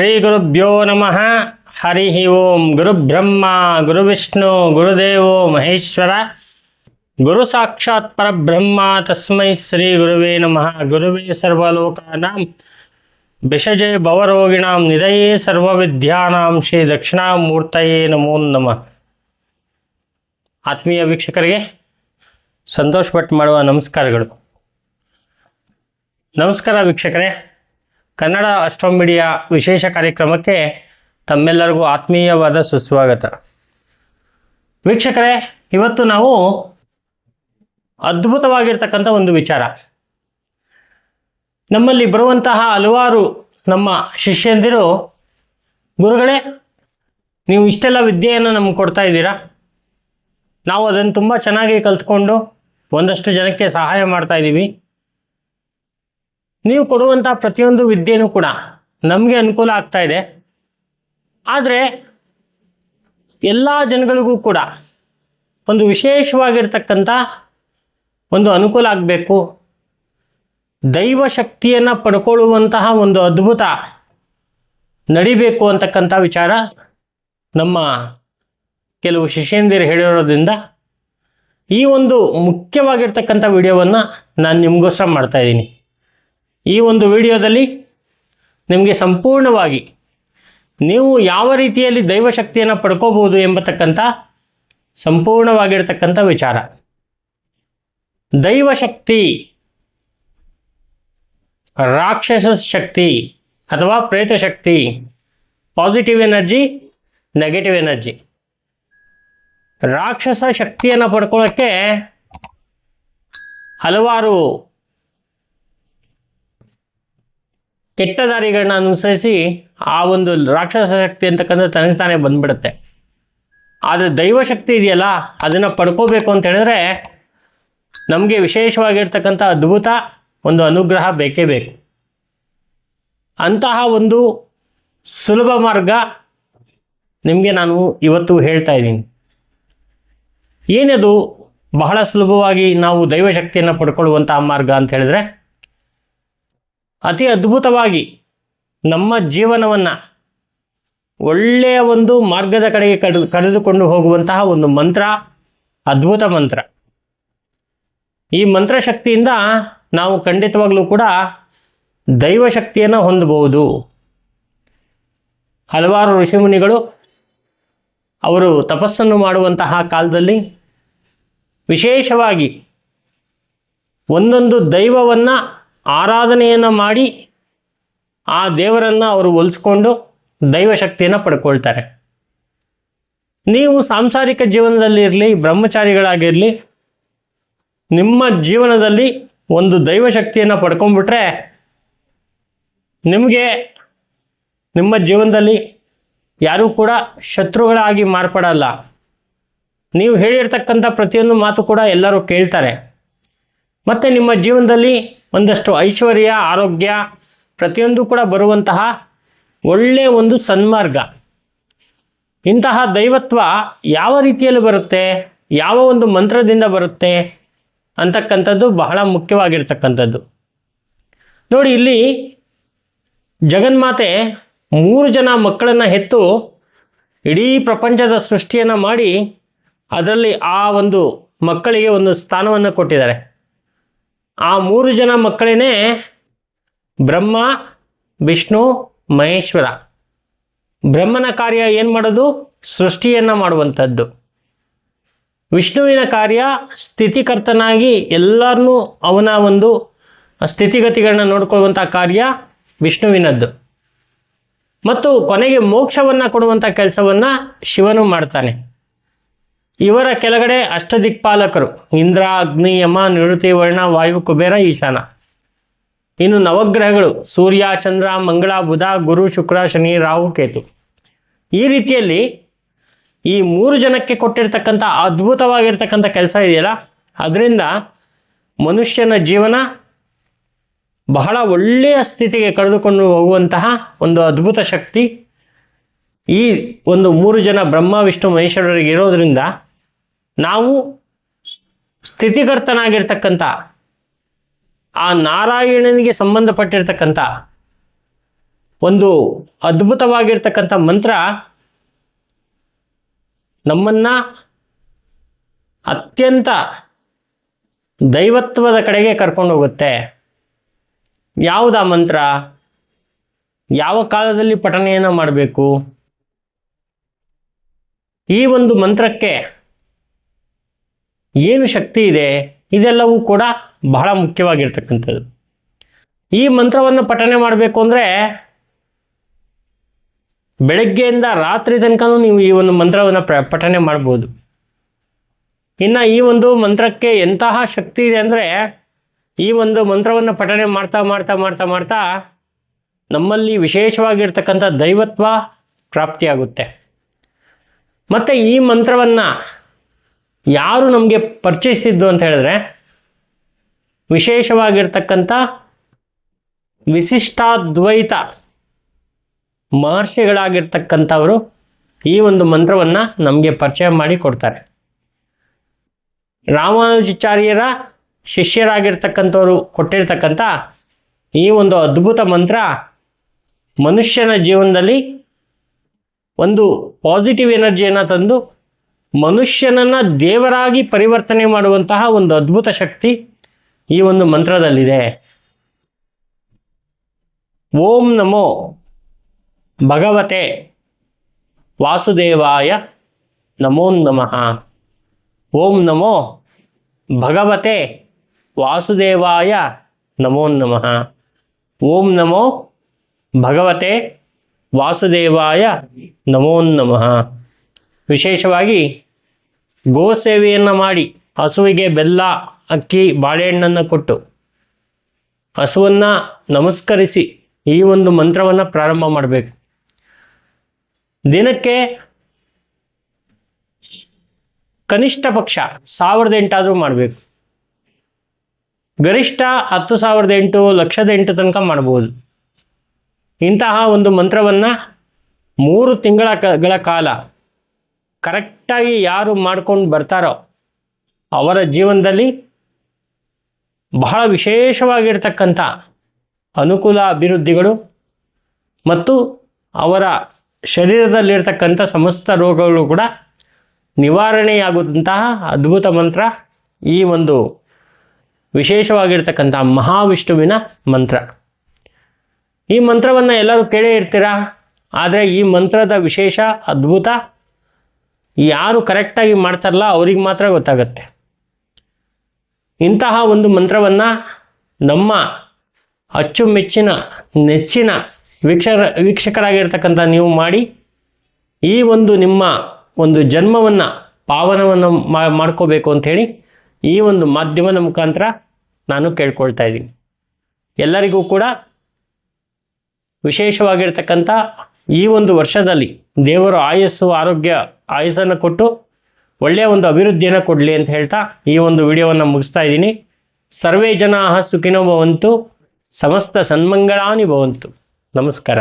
ಶ್ರೀ ಗುರುಭ್ಯೋ ನಮಃ. ಹರಿ ಓಂ. ಗುರುಬ್ರಹ್ಮ ಗುರುವಿಷ್ಣು ಗುರುದೇವೋ ಮಹೇಶ್ವರ. ಗುರು ಸಾಕ್ಷಾತ್ ಪರಬ್ರಹ್ಮ. ತಸ್ಮೈ ಶ್ರೀ ಗುರುವೇ ನಮಃ. ಗುರುವೇ ಸರ್ವಲೋಕಾನಾಂ. ಭಿಷಜೆ ಭವರೋಗಿಣಾಂ. ನಿಧಯೇ ಸರ್ವವಿದ್ಯಾನಾಂ. ಶ್ರೀ ದಕ್ಷಿಣಾಮೂರ್ತಯೇ ನಮೋ ನಮಃ. ಆತ್ಮೀಯ ವೀಕ್ಷಕರಿಗೆ ಸಂತೋಷ್ ಭಟ್ ಮಾಡುವ ನಮಸ್ಕಾರಗಳು. ನಮಸ್ಕಾರ ವೀಕ್ಷಕರೇ. ಕನ್ನಡ ಅಷ್ಟೊಂಬಿಡಿಯ ವಿಶೇಷ ಕಾರ್ಯಕ್ರಮಕ್ಕೆ ತಮ್ಮೆಲ್ಲರಿಗೂ ಆತ್ಮೀಯವಾದ ಸುಸ್ವಾಗತ. ವೀಕ್ಷಕರೇ, ಇವತ್ತು ನಾವು ಅದ್ಭುತವಾಗಿರ್ತಕ್ಕಂಥ ಒಂದು ವಿಚಾರ. ನಮ್ಮಲ್ಲಿ ಬರುವಂತಹ ಹಲವಾರು ನಮ್ಮ ಶಿಷ್ಯಂದಿರು, ಗುರುಗಳೇ, ನೀವು ಇಷ್ಟೆಲ್ಲ ವಿದ್ಯೆಯನ್ನು ನಮ್ಗೆ ಕೊಡ್ತಾ ಇದ್ದೀರಾ? ನಾವು ಅದನ್ನು ತುಂಬ ಚೆನ್ನಾಗಿ ಕಲ್ತ್ಕೊಂಡು ಒಂದಷ್ಟು ಜನಕ್ಕೆ ಸಹಾಯ ಮಾಡ್ತಾ ಇದ್ದೀವಿ. ನೀವು ಕೊಡುವಂಥ ಪ್ರತಿಯೊಂದು ವಿದ್ಯೆನೂ ಕೂಡ ನಮಗೆ ಅನುಕೂಲ ಆಗ್ತಾ ಇದೆ. ಆದರೆ ಎಲ್ಲ ಜನಗಳಿಗೂ ಕೂಡ ಒಂದು ವಿಶೇಷವಾಗಿರ್ತಕ್ಕಂಥ ಒಂದು ಅನುಕೂಲ ಆಗಬೇಕು. ದೈವ ಶಕ್ತಿಯನ್ನು ಪಡ್ಕೊಳ್ಳುವಂತಹ ಒಂದು ಅದ್ಭುತ ನಡಿಬೇಕು ಅಂತಕ್ಕಂಥ ವಿಚಾರ ನಮ್ಮ ಕೆಲವು ಶಿಷ್ಯಂದಿರು ಹೇಳಿರೋದ್ರಿಂದ ಈ ಒಂದು ಮುಖ್ಯವಾಗಿರ್ತಕ್ಕಂಥ ವಿಡಿಯೋವನ್ನು ನಾನು ನಿಮಗೋಸ್ಕರ ಮಾಡ್ತಾಯಿದ್ದೀನಿ ಈ ಒಂದು ವಿಡಿಯೋದಲ್ಲಿ ನಿಮಗೆ ಸಂಪೂರ್ಣವಾಗಿ ನೀವು ಯಾವ ರೀತಿಯಲ್ಲಿ ದೈವಶಕ್ತಿಯನ್ನು ಪಡ್ಕೋಬೋದು ಎಂಬತಕ್ಕಂಥ ಸಂಪೂರ್ಣವಾಗಿರ್ತಕ್ಕಂಥ ವಿಚಾರ. ದೈವಶಕ್ತಿ, ರಾಕ್ಷಸ ಶಕ್ತಿ ಅಥವಾ ಪ್ರೇತ ಶಕ್ತಿ ಪಾಸಿಟಿವ್ ಎನರ್ಜಿ ನೆಗೆಟಿವ್ ಎನರ್ಜಿ ರಾಕ್ಷಸ ಶಕ್ತಿಯನ್ನು ಪಡ್ಕೊಳ್ಳೋಕ್ಕೆ ಹಲವಾರು ಕೆಟ್ಟ ದಾರಿಗಳನ್ನ ಅನುಸರಿಸಿ ಆ ಒಂದು ರಾಕ್ಷಸ ಶಕ್ತಿ ಅಂತಕ್ಕಂಥ ತನಗೆ ತಾನೇ ಬಂದ್ಬಿಡುತ್ತೆ. ಆದರೆ ದೈವಶಕ್ತಿ ಇದೆಯಲ್ಲ, ಅದನ್ನು ಪಡ್ಕೋಬೇಕು ಅಂತ ಹೇಳಿದ್ರೆ ನಮಗೆ ವಿಶೇಷವಾಗಿರ್ತಕ್ಕಂಥ ಅದ್ಭುತ ಒಂದು ಅನುಗ್ರಹ ಬೇಕೇ ಬೇಕು. ಅಂತಹ ಒಂದು ಸುಲಭ ಮಾರ್ಗ ನಿಮಗೆ ನಾನು ಇವತ್ತು ಹೇಳ್ತಾ ಇದ್ದೀನಿ. ಏನದು ಬಹಳ ಸುಲಭವಾಗಿ ನಾವು ದೈವಶಕ್ತಿಯನ್ನು ಪಡ್ಕೊಳ್ಳುವಂತಹ ಮಾರ್ಗ ಅಂತ ಹೇಳಿದ್ರೆ ಅತಿ ಅದ್ಭುತವಾಗಿ ನಮ್ಮ ಜೀವನವನ್ನು ಒಳ್ಳೆಯ ಒಂದು ಮಾರ್ಗದ ಕಡೆಗೆ ಕಡಿದು ಕರೆದುಕೊಂಡು ಹೋಗುವಂತಹ ಒಂದು ಮಂತ್ರ, ಅದ್ಭುತ ಮಂತ್ರ. ಈ ಮಂತ್ರಶಕ್ತಿಯಿಂದ ನಾವು ಖಂಡಿತವಾಗಲೂ ಕೂಡ ದೈವಶಕ್ತಿಯನ್ನು ಹೊಂದಬಹುದು. ಹಲವಾರು ಋಷಿಮುನಿಗಳು ಅವರು ತಪಸ್ಸನ್ನು ಮಾಡುವಂತಹ ಕಾಲದಲ್ಲಿ ವಿಶೇಷವಾಗಿ ಒಂದೊಂದು ದೈವವನ್ನು ಆರಾಧನೆಯನ್ನು ಮಾಡಿ ಆ ದೇವರನ್ನು ಅವರು ಒಲಿಸ್ಕೊಂಡು ದೈವಶಕ್ತಿಯನ್ನು ಪಡ್ಕೊಳ್ತಾರೆ. ನೀವು ಸಾಂಸಾರಿಕ ಜೀವನದಲ್ಲಿ ಇರಲಿ ಬ್ರಹ್ಮಚಾರಿಗಳಾಗಿರಲಿ, ನಿಮ್ಮ ಜೀವನದಲ್ಲಿ ಒಂದು ದೈವಶಕ್ತಿಯನ್ನು ಪಡ್ಕೊಂಡ್ಬಿಟ್ರೆ ನಿಮಗೆ ನಿಮ್ಮ ಜೀವನದಲ್ಲಿ ಯಾರೂ ಕೂಡ ಶತ್ರುಗಳಾಗಿ ಮಾರ್ಪಡಲ್ಲ. ನೀವು ಹೇಳಿರ್ತಕ್ಕಂಥ ಪ್ರತಿಯೊಂದು ಮಾತು ಕೂಡ ಎಲ್ಲರೂ ಕೇಳ್ತಾರೆ. ಮತ್ತು ನಿಮ್ಮ ಜೀವನದಲ್ಲಿ ಒಂದಷ್ಟು ಐಶ್ವರ್ಯ, ಆರೋಗ್ಯ, ಪ್ರತಿಯೊಂದು ಕೂಡ ಬರುವಂತಹ ಒಳ್ಳೆಯ ಒಂದು ಸನ್ಮಾರ್ಗ. ಇಂತಹ ದೈವತ್ವ ಯಾವ ರೀತಿಯಲ್ಲಿ ಬರುತ್ತೆ, ಯಾವ ಒಂದು ಮಂತ್ರದಿಂದ ಬರುತ್ತೆ ಅಂತಕ್ಕಂಥದ್ದು ಬಹಳ ಮುಖ್ಯವಾಗಿರ್ತಕ್ಕಂಥದ್ದು. ನೋಡಿ, ಇಲ್ಲಿ ಜಗನ್ಮಾತೆ ಮೂರು ಜನ ಮಕ್ಕಳನ್ನು ಹೆತ್ತು ಇಡೀ ಪ್ರಪಂಚದ ಸೃಷ್ಟಿಯನ್ನು ಮಾಡಿ ಅದರಲ್ಲಿ ಆ ಒಂದು ಮಕ್ಕಳಿಗೆ ಒಂದು ಸ್ಥಾನವನ್ನು ಕೊಟ್ಟಿದ್ದಾರೆ. ಆ ಮೂರು ಜನ ಮಕ್ಕಳೇ ಬ್ರಹ್ಮ, ವಿಷ್ಣು, ಮಹೇಶ್ವರ. ಬ್ರಹ್ಮನ ಕಾರ್ಯ ಏನು ಮಾಡೋದು? ಸೃಷ್ಟಿಯನ್ನು ಮಾಡುವಂಥದ್ದು. ವಿಷ್ಣುವಿನ ಕಾರ್ಯ ಸ್ಥಿತಿಕರ್ತನಾಗಿ ಎಲ್ಲರನ್ನೂ ಅವನ ಒಂದು ಸ್ಥಿತಿಗತಿಗಳನ್ನ ನೋಡ್ಕೊಳ್ಳುವಂಥ ಕಾರ್ಯ ವಿಷ್ಣುವಿನದ್ದು. ಮತ್ತು ಕೊನೆಗೆ ಮೋಕ್ಷವನ್ನು ಕೊಡುವಂಥ ಕೆಲಸವನ್ನು ಶಿವನು ಮಾಡ್ತಾನೆ. ಇವರ ಕೆಳಗಡೆ ಅಷ್ಟದಿಕ್ಪಾಲಕರು. ಇಂದ್ರ, ಅಗ್ನಿ, ಯಮ, ನಿವೃತ್ತಿ, ವರ್ಣ, ವಾಯು, ಕುಬೇರ, ಈಶಾನ. ಇನ್ನು ನವಗ್ರಹಗಳು ಸೂರ್ಯ, ಚಂದ್ರ, ಮಂಗಳ, ಬುಧ, ಗುರು, ಶುಕ್ರ, ಶನಿ, ರಾಹು, ಕೇತು. ಈ ರೀತಿಯಲ್ಲಿ ಈ ಮೂರು ಜನಕ್ಕೆ ಕೊಟ್ಟಿರ್ತಕ್ಕಂಥ ಅದ್ಭುತವಾಗಿರ್ತಕ್ಕಂಥ ಕೆಲಸ ಇದೆಯಲ್ಲ? ಅದರಿಂದ ಮನುಷ್ಯನ ಜೀವನ ಬಹಳ ಒಳ್ಳೆಯ ಸ್ಥಿತಿಗೆ ಕರೆದುಕೊಂಡು ಹೋಗುವಂತಹ ಒಂದು ಅದ್ಭುತ ಶಕ್ತಿ ಈ ಒಂದು ಮೂರು ಜನ ಬ್ರಹ್ಮ, ವಿಷ್ಣು, ಮಹೇಶ್ವರರಿಗೆ ಇರೋದರಿಂದ ನಾವು ಸ್ಥಿತಿಕರ್ತನಾಗಿರ್ತಕ್ಕಂಥ ಆ ನಾರಾಯಣನಿಗೆ ಸಂಬಂಧಪಟ್ಟಿರ್ತಕ್ಕಂಥ ಒಂದು ಅದ್ಭುತವಾಗಿರ್ತಕ್ಕಂಥ ಮಂತ್ರ ನಮ್ಮನ್ನು ಅತ್ಯಂತ ದೈವತ್ವದ ಕಡೆಗೆ ಕರ್ಕೊಂಡು ಹೋಗುತ್ತೆ. ಯಾವುದಾ ಮಂತ್ರ? ಯಾವ ಕಾಲದಲ್ಲಿ ಪಠನೆಯನ್ನು ಮಾಡಬೇಕು? ಈ ಒಂದು ಮಂತ್ರಕ್ಕೆ ಏನು ಶಕ್ತಿ ಇದೆ, ಇದೆಲ್ಲವೂ ಕೂಡ ಬಹಳ ಮುಖ್ಯವಾಗಿರ್ತಕ್ಕಂಥದ್ದು. ಈ ಮಂತ್ರವನ್ನು ಪಠನೆ ಮಾಡಬೇಕು ಅಂದರೆ ಬೆಳಗ್ಗೆಯಿಂದ ರಾತ್ರಿ ತನಕನೂ ನೀವು ಈ ಒಂದು ಮಂತ್ರವನ್ನು ಪ್ರ ಪಠನೆ ಮಾಡ್ಬೋದು. ಇನ್ನು ಈ ಒಂದು ಮಂತ್ರಕ್ಕೆ ಎಂತಹ ಶಕ್ತಿ ಇದೆ ಅಂದರೆ ಈ ಒಂದು ಮಂತ್ರವನ್ನು ಪಠನೆ ಮಾಡ್ತಾ ಮಾಡ್ತಾ ಮಾಡ್ತಾ ಮಾಡ್ತಾ ನಮ್ಮಲ್ಲಿ ವಿಶೇಷವಾಗಿರ್ತಕ್ಕಂಥ ದೈವತ್ವ ಪ್ರಾಪ್ತಿಯಾಗುತ್ತೆ. ಮತ್ತು ಈ ಮಂತ್ರವನ್ನು ಯಾರು ನಮಗೆ ಪರಿಚಯಿಸಿದ್ದು ಅಂತ ಹೇಳಿದ್ರೆ ವಿಶೇಷವಾಗಿರ್ತಕ್ಕಂಥ ವಿಶಿಷ್ಟಾದ್ವೈತ ಮಹರ್ಷಿಗಳಾಗಿರ್ತಕ್ಕಂಥವರು ಈ ಒಂದು ಮಂತ್ರವನ್ನು ನಮಗೆ ಪರಿಚಯ ಮಾಡಿ ಕೊಡ್ತಾರೆ. ರಾಮಾನುಜಾಚಾರ್ಯರ ಶಿಷ್ಯರಾಗಿರ್ತಕ್ಕಂಥವರು ಕೊಟ್ಟಿರ್ತಕ್ಕಂಥ ಈ ಒಂದು ಅದ್ಭುತ ಮಂತ್ರ ಮನುಷ್ಯನ ಜೀವನದಲ್ಲಿ ಒಂದು ಪಾಸಿಟಿವ್ ಎನರ್ಜಿಯನ್ನು ತಂದು ಮನುಷ್ಯನನ್ನು ದೇವರಾಗಿ ಪರಿವರ್ತನೆ ಮಾಡುವಂತಹ ಒಂದು ಅದ್ಭುತ ಶಕ್ತಿ ಈ ಒಂದು ಮಂತ್ರದಲ್ಲಿದೆ. ಓಂ ನಮೋ ಭಗವತೆ ವಾಸುದೇವಾಯ ನಮೋ ನಮಃ. ಓಂ ನಮೋ ಭಗವತೆ ವಾಸುದೇವಾಯ ನಮೋ ನಮಃ. ಓಂ ನಮೋ ಭಗವತೆ ವಾಸುದೇವಾಯ ನಮೋ ನಮಃ. ವಿಶೇಷವಾಗಿ ಗೋ ಸೇವೆಯನ್ನು ಮಾಡಿ ಹಸುವಿಗೆ ಬೆಲ್ಲ, ಅಕ್ಕಿ, ಬಾಳೆಹಣ್ಣನ್ನು ಕೊಟ್ಟು ಹಸುವನ್ನು ನಮಸ್ಕರಿಸಿ ಈ ಒಂದು ಮಂತ್ರವನ್ನು ಪ್ರಾರಂಭ ಮಾಡಬೇಕು. ದಿನಕ್ಕೆ ಕನಿಷ್ಠ ಪಕ್ಷ ಸಾವಿರದ ಎಂಟಾದರೂ ಮಾಡಬೇಕು. ಗರಿಷ್ಠ ಹತ್ತು ಸಾವಿರದ ಎಂಟು, ಲಕ್ಷದ ಎಂಟು ತನಕ ಮಾಡ್ಬೋದು. ಇಂತಹ ಒಂದು ಮಂತ್ರವನ್ನು ಮೂರು ತಿಂಗಳ ಕಾಲ ಕರೆಕ್ಟಾಗಿ ಯಾರು ಮಾಡ್ಕೊಂಡು ಬರ್ತಾರೋ ಅವರ ಜೀವನದಲ್ಲಿ ಬಹಳ ವಿಶೇಷವಾಗಿರ್ತಕ್ಕಂಥ ಅನುಕೂಲ ಅಭಿವೃದ್ಧಿಗಳು ಮತ್ತು ಅವರ ಶರೀರದಲ್ಲಿರ್ತಕ್ಕಂಥ ಸಮಸ್ತ ರೋಗಗಳು ಕೂಡ ನಿವಾರಣೆಯಾಗುವಂತಹ ಅದ್ಭುತ ಮಂತ್ರ ಈ ಒಂದು ವಿಶೇಷವಾಗಿರ್ತಕ್ಕಂಥ ಮಹಾವಿಷ್ಣುವಿನ ಮಂತ್ರ. ಈ ಮಂತ್ರವನ್ನು ಎಲ್ಲರೂ ಕೇಳೇ ಇರ್ತೀರಾ? ಆದರೆ ಈ ಮಂತ್ರದ ವಿಶೇಷ ಅದ್ಭುತ ಯಾರು ಕರೆಕ್ಟಾಗಿ ಮಾಡ್ತಾರಲ್ಲ ಅವ್ರಿಗೆ ಮಾತ್ರ ಗೊತ್ತಾಗುತ್ತೆ. ಇಂತಹ ಒಂದು ಮಂತ್ರವನ್ನು ನಮ್ಮ ಅಚ್ಚುಮೆಚ್ಚಿನ, ನೆಚ್ಚಿನ ವೀಕ್ಷರ, ವೀಕ್ಷಕರಾಗಿರ್ತಕ್ಕಂಥ ನೀವು ಮಾಡಿ, ಈ ಒಂದು ನಿಮ್ಮ ಒಂದು ಜನ್ಮವನ್ನು, ಪಾವನವನ್ನು ಮಾಡ್ಕೋಬೇಕು ಅಂಥೇಳಿ ಈ ಒಂದು ಮಾಧ್ಯಮದ ಮುಖಾಂತರ ನಾನು ಕೇಳ್ಕೊಳ್ತಾ ಇದ್ದೀನಿ. ಎಲ್ಲರಿಗೂ ಕೂಡ ವಿಶೇಷವಾಗಿರ್ತಕ್ಕಂಥ ಈ ಒಂದು ವರ್ಷದಲ್ಲಿ ದೇವರು ಆಯಸ್ಸು, ಆರೋಗ್ಯ ಆಯಸ್ಸನ್ನು ಕೊಟ್ಟು ಒಳ್ಳೆಯ ಒಂದು ಅಭಿವೃದ್ಧಿಯನ್ನು ಕೊಡಲಿ ಅಂತ ಹೇಳ್ತಾ ಈ ಒಂದು ವಿಡಿಯೋವನ್ನು ಮುಗಿಸ್ತಾ ಇದ್ದೀನಿ. ಸರ್ವೇ ಜನ ಸುಖಿನೋ ಭವಂತು, ಸಮಸ್ತ ಸನ್ಮಂಗಳಾನಿ ಭವಂತು. ನಮಸ್ಕಾರ.